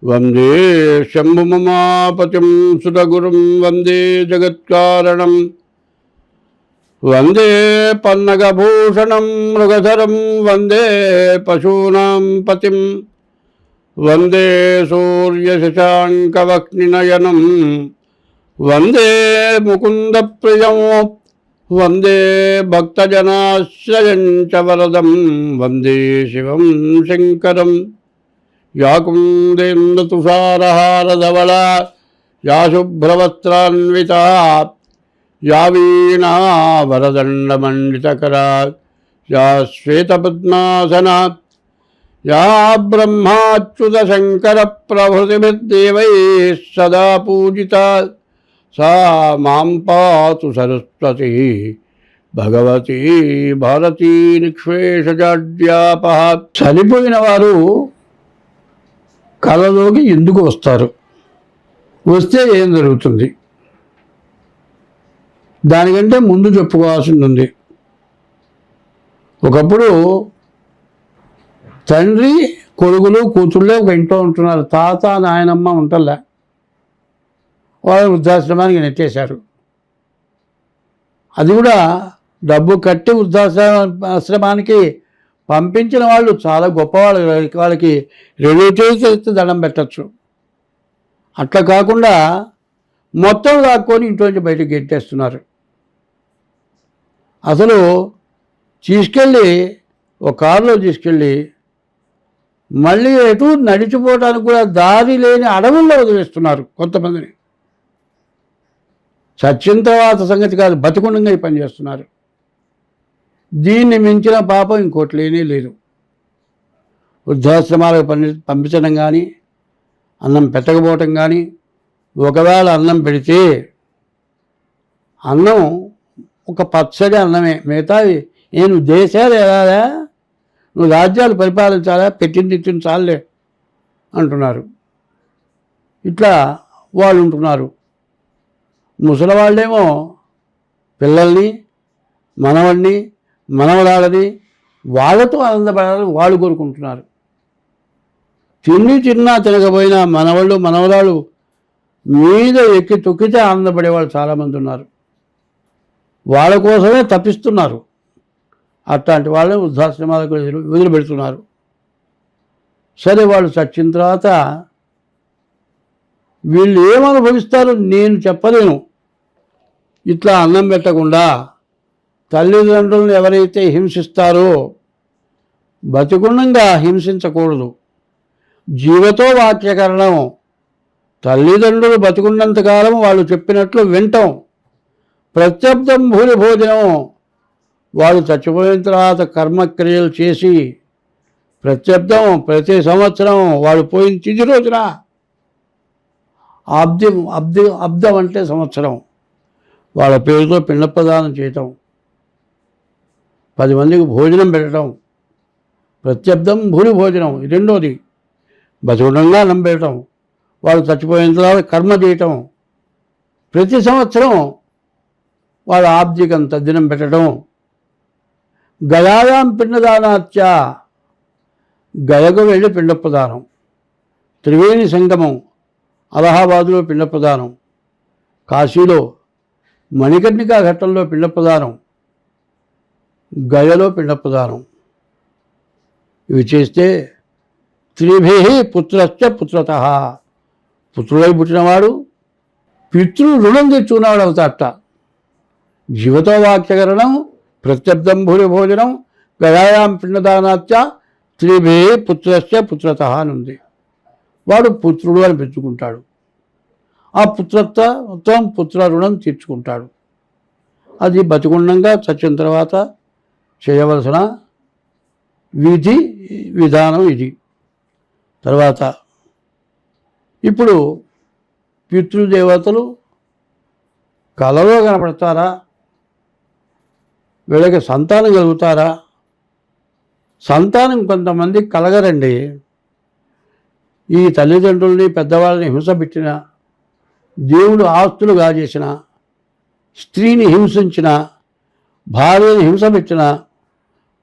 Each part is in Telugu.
வந்தே சம்புமமாபதிம் சுதகுரும் வந்தே ஜெகத்காரணம். வந்தே பன்னகபூஷணம் மிருகதரம் வந்தே பசூனாம் பதிம். வந்தே சூரியசசாங்கவக்னிநயனம் வந்தே முகுந்தப்பிரியம். வந்தே பக்தஜனாசிரயஞ்ச வரதம். வந்தே சிவம் சங்கரம். या कुन्देन्दुतुषारहारधवला या शुभ्रवस्त्रान्विता या वीणा वरदण्डमण्डितकरा या श्वेतपद्मासना या ब्रह्माच्युतशङ्करप्रभृतिभिर्देवैः सदा पूजिता सा मां पातु सरस्वती భగవతి భారతీ నిక్షేషజాడ్యాప చనిపోయిన వారు కళలోకి ఎందుకు వస్తారు? వస్తే ఏం జరుగుతుంది? దానికంటే ముందు చెప్పుకోవాల్సింది ఉంది. ఒకప్పుడు తండ్రి కొడుకులు కూతుళ్ళే ఒక ఇంట్లో ఉంటున్నారు. తాత నాయనమ్మ ఉంటలే. వాళ్ళు వృద్ధాశ్రమానికి నెట్టేశారు. అది కూడా డబ్బు కట్టి వృద్ధాశ్రమానికి పంపించిన వాళ్ళు చాలా గొప్పవాళ్ళు. వాళ్ళకి రిలేటివ్స్ అయితే దండం పెట్టచ్చు. అట్లా కాకుండా మొత్తం దాక్కొని ఇంట్లోంచి బయటకు గెట్టేస్తున్నారు. అసలు తీసుకెళ్ళి ఒక కారులో తీసుకెళ్ళి మళ్ళీ ఎటు నడిచిపోవడానికి కూడా దారి లేని అడవుల్లో వదిలేస్తున్నారు కొంతమందిని. చచ్చిన తర్వాత సంగతి కాదు బతికుండంగా ఈ పని చేస్తున్నారు. దీన్ని మించిన పాపం ఇంకోటి లేనే లేదు. వృద్ధాశ్రమాలకు పని పంపించడం కానీ అన్నం పెట్టకపోవటం కానీ ఒకవేళ అన్నం పెడితే అన్నం ఒక పచ్చడి అన్నమే. మిగతావి నేను దేశాలు ఎలా నువ్వు రాజ్యాలు పరిపాలించాలా పెట్టింది తిట్టింది చాలే అంటున్నారు. ఇట్లా వాళ్ళు ఉంటున్నారు. ముసలి వాళ్ళేమో పిల్లల్ని మనవడిని మనవరాలని వాళ్ళతో ఆనందపడాలని వాళ్ళు కోరుకుంటున్నారు. తిండి తిన్నా తినకపోయినా మనవాళ్ళు మనవరాళ్ళు మీద ఎక్కి తొక్కితే ఆనందపడేవాళ్ళు చాలామంది ఉన్నారు. వాళ్ళ కోసమే తప్పిస్తున్నారు. అట్లాంటి వాళ్ళని వృద్ధాశ్రమాలకు వదిలిపెడుతున్నారు. సరే వాళ్ళు చచ్చిన తర్వాత వీళ్ళు ఏమనుభవిస్తారో నేను చెప్పలేను. ఇట్లా అన్నం పెట్టకుండా తల్లిదండ్రులను ఎవరైతే హింసిస్తారో బతికుండంగా హింసించకూడదు. జీవతో వాక్యకరణం తల్లిదండ్రులు బతికున్నంతకాలం వాళ్ళు చెప్పినట్లు వింటాం. ప్రత్యర్థం భూరి భోజనం వాళ్ళు చచ్చిపోయిన తర్వాత కర్మక్రియలు చేసి ప్రత్యబ్దం ప్రతి సంవత్సరం వాళ్ళు పోయిన తిది రోజున అబ్ది అబ్ది అబ్దం అంటే సంవత్సరం. వాళ్ళ పేరుతో పిండ ప్రదానం చేయటం. పది మందికి భోజనం పెట్టడం ప్రత్యర్థం భూరి భోజనం రెండోది. బతుకుండంగా అన్నం పెట్టడం వాళ్ళు చచ్చిపోయిన తర్వాత కర్మ చేయటం. ప్రతి సంవత్సరం వాళ్ళ ఆబ్దికం తద్దినం పెట్టడం గయాయాం పిండదానాత్య గయకు వెళ్ళి పిండ ప్రదానం త్రివేణి సంగమం అలహాబాదులో పిండ ప్రదానం కాశీలో మణికర్ణికా ఘట్టంలో పిండ ప్రదానం గయలో పిండప్రదానం ఇవి చేస్తే త్రిభి పుత్రశ్చ పుత్రత. పుత్రుడై పుట్టినవాడు పితృ రుణం తెచ్చుకున్నవాడు అవుతాట జీవతో వాక్యకరణం ప్రత్యబ్దం భూరి భోజనం గయాయాం పిండదానాత్య త్రిభి పుత్రశ్చ పుత్రత అని ఉంది. వాడు పుత్రుడు అని పెంచుకుంటాడు. ఆ పుత్రత్వ మొత్తం పుత్ర రుణం తీర్చుకుంటాడు. అది బతికుండంగా చచ్చిన తర్వాత చేయవలసిన విధి విధానం ఇది. తర్వాత ఇప్పుడు పితృదేవతలు కలలో కనపడతారా? వీళ్ళకి సంతానం కలుగుతారా? సంతానం కొంతమంది కలగరండి. ఈ తల్లిదండ్రుల్ని పెద్దవాళ్ళని హింస పెట్టిన దేవుడు ఆస్తులు గాజేసిన స్త్రీని హింసించిన భార్యని హింస పెట్టిన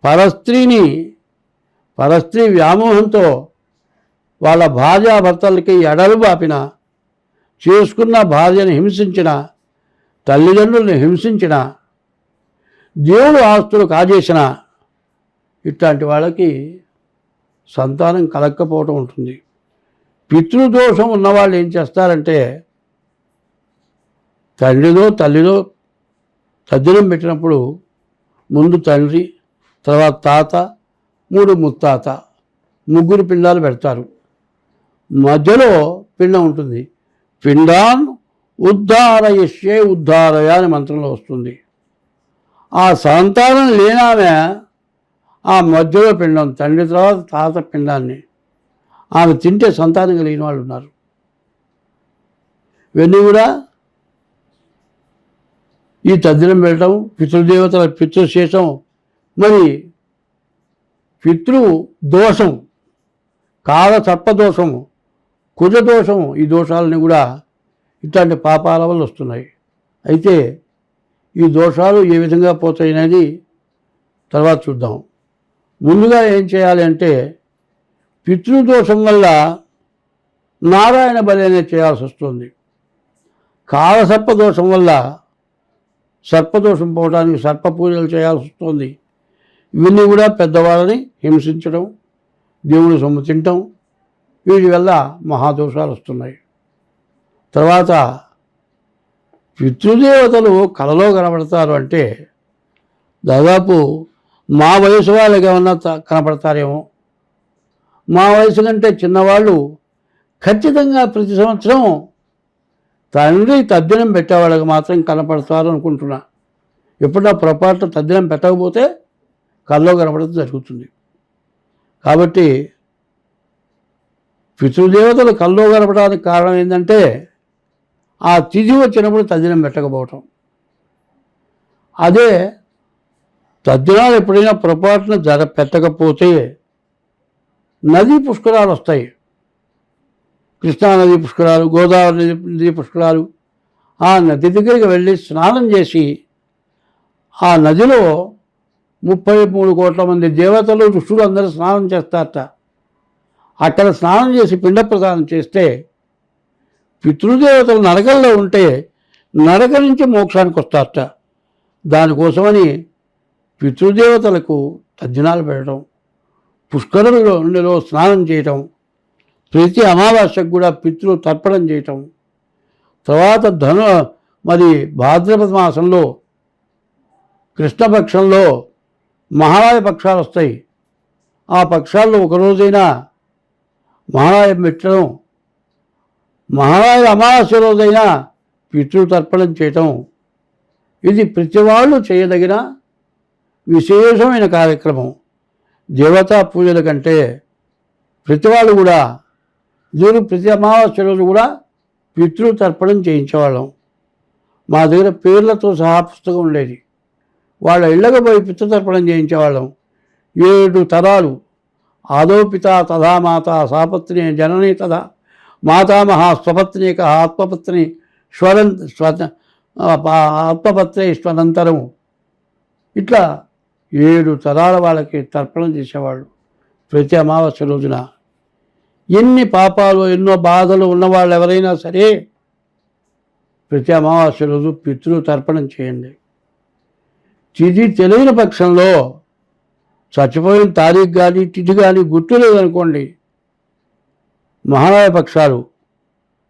పరస్త్రీని పరస్త్రీ వ్యామోహంతో వాళ్ళ భార్యాభర్తలకి ఎడలు బాపిన చేసుకున్న భార్యను హింసించిన తల్లిదండ్రుల్ని హింసించిన దేవుడు ఆస్తులు కాజేసిన ఇట్లాంటి వాళ్ళకి సంతానం కలగకపోవటం ఉంటుంది. పితృదోషం ఉన్నవాళ్ళు ఏం చేస్తారంటే తండ్రిలో తల్లిలో తద్దినం పెట్టినప్పుడు ముందు తండ్రి తర్వాత తాత మూడు ముత్తాత ముగ్గురు పిండాలు పెడతారు. మధ్యలో పిండం ఉంటుంది. పిండాన్ ఉద్ధారయశ్యే ఉద్ధారయ అనే మంత్రంలో వస్తుంది. ఆ సంతానం లేనామె ఆ మధ్యలో పిండం తండ్రి తర్వాత తాత పిండాన్ని. ఆమె తింటే సంతానం కలిగిన వాళ్ళు ఉన్నారు. ఇవన్నీ కూడా ఈ తద్దినం పెట్టడం పితృదేవతల పితృశేషం మరి పితృ దోషం కాల సర్పదోషము కుజ దోషం ఈ దోషాలని కూడా ఇట్లాంటి పాపాల వల్ల వస్తున్నాయి. అయితే ఈ దోషాలు ఏ విధంగా పోతాయి అనేది తర్వాత చూద్దాం. ముందుగా ఏం చేయాలి అంటే పితృదోషం వల్ల నారాయణ బలి అనేది చేయాల్సి వస్తుంది. కాలసర్పదోషం వల్ల సర్పదోషం పోవడానికి సర్ప పూజలు చేయాల్సి వస్తుంది. ఇవన్నీ కూడా పెద్దవాళ్ళని హింసించడం దేవుని సొమ్ము తింటాం వీటి వల్ల మహాదోషాలు వస్తున్నాయి. తర్వాత పితృదేవతలు కలలో కనబడతారు అంటే దాదాపు మా వయసు వాళ్ళకి ఏమన్నా త- కనపడతారేమో మా వయసు కంటే చిన్నవాళ్ళు ఖచ్చితంగా ప్రతి సంవత్సరం తండ్రి తద్దినం పెట్టేవాళ్ళకి మాత్రం కనపడతారు అనుకుంటున్నా. ఎప్పుడన్నా పొరపాటు తద్దినం పెట్టకపోతే కల్లో కనపడడం జరుగుతుంది. కాబట్టి పితృదేవతలు కల్లో కనపడడానికి కారణం ఏంటంటే ఆ తిథి వచ్చినప్పుడు తద్దినం పెట్టకపోవటం. అదే తద్దినాలు ఎప్పుడైనా పొరపాటున జర పెట్టకపోతే నదీ పుష్కరాలు వస్తాయి. కృష్ణానది పుష్కరాలు గోదావరి నది నది పుష్కరాలు ఆ నది దగ్గరికి వెళ్ళి స్నానం చేసి ఆ నదిలో ముప్పై మూడు కోట్ల మంది దేవతలు ఋషులు అందరూ స్నానం చేస్తారట. అక్కడ స్నానం చేసి పిండ ప్రదానం చేస్తే పితృదేవతలు నరకల్లో ఉంటే నరక నుంచి మోక్షానికి వస్తారట. దానికోసమని పితృదేవతలకు తజ్జనాలు పెట్టడం పుష్కరంలో నుండిలో స్నానం చేయటం ప్రతి అమావాస్యకు కూడా పితృ తర్పణం చేయటం తర్వాత ధను మరి భాద్రపద మాసంలో కృష్ణపక్షంలో మహారాయ పక్షాలు వస్తాయి. ఆ పక్షాల్లో ఒక రోజైనా పెట్టడం మహారాయ అమావాస్య రోజైనా పితృతర్పణం చేయటం ఇది ప్రతి వాళ్ళు చేయదగిన విశేషమైన కార్యక్రమం. దేవతా పూజల కంటే ప్రతి వాళ్ళు కూడా దీని ప్రతి అమావాస్య రోజు కూడా పితృతర్పణం చేయించేవాళ్ళం. మా దగ్గర పేర్లతో సహా పుస్తకం ఉండేది. వాళ్ళ ఇళ్ళకు పోయి పితృతర్పణం చేయించేవాళ్ళం. ఏడు తరాలు. ఆదో పిత తథా మాత సాపత్ని జనని తదా మాతామహ స్వపత్నిక ఆత్మపత్ని స్వరం స్వ ఆత్మపత్ని స్వనంతరము. ఇట్లా ఏడు తరాల వాళ్ళకి తర్పణం చేసేవాళ్ళు ప్రతి అమావాస్య రోజున. ఎన్ని పాపాలు ఎన్నో బాధలు ఉన్నవాళ్ళు ఎవరైనా సరే ప్రతి అమావాస్య రోజు పితృ తర్పణం చేయండి. తిది తెలియని పక్షంలో చచ్చిపోయిన తారీఖు కానీ తిథి కానీ గుర్తు లేదనుకోండి మహాలయ పక్షాలు.